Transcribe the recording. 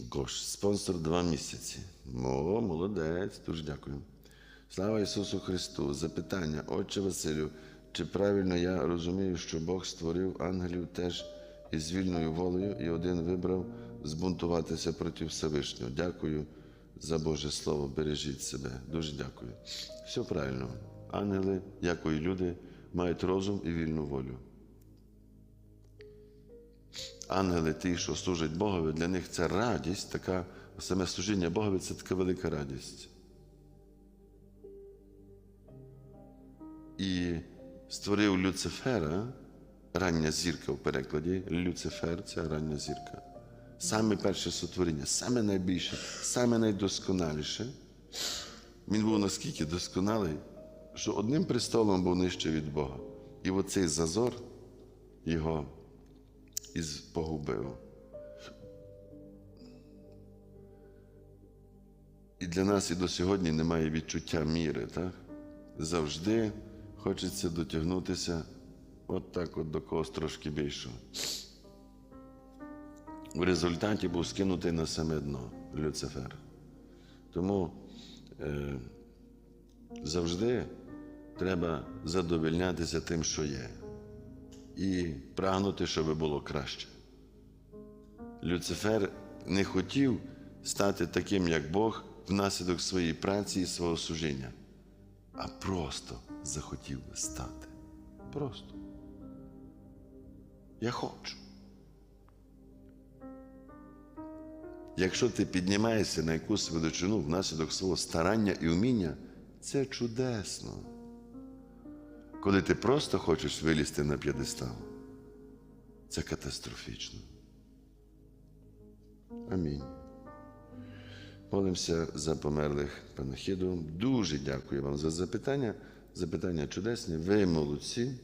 Гош, спонсор два місяці. О, молодець, дуже дякую. Слава Ісусу Христу! Запитання, Отче Василю, чи правильно я розумію, що Бог створив ангелів теж із вільною волею, і один вибрав збунтуватися проти Всевишнього? Дякую за Боже Слово, бережіть себе. Дуже дякую. Все правильно. Ангели, як і люди, мають розум і вільну волю. Ангели, ті, що служать Богові, для них це радість, така саме служіння Богові це така велика радість. І створив Люцифера, рання зірка в перекладі. Люцифер це рання зірка. Саме перше сотворіння, саме найбільше, саме найдосконаліше. Він був наскільки досконалий, що одним престолом був нижче від Бога. І оцей зазор його із погубив. І для нас і до сьогодні немає відчуття міри, так? Завжди хочеться дотягнутися от так от до когось трошки більшого. В результаті був скинутий на саме дно Люцифер. Тому е, завжди треба задовольнятися тим, що є і прагнути, щоб було краще. Люцифер не хотів стати таким, як Бог, внаслідок своєї праці і свого служіння, а просто захотів стати. Просто. Я хочу. Якщо ти піднімаєшся на якусь величину внаслідок свого старання і вміння, це чудесно коли ти просто хочеш вилізти на п'єдестал, це катастрофічно. Амінь. Молимося за померлих панахіду. Дуже дякую вам за запитання. Запитання чудесні. Ви молодці.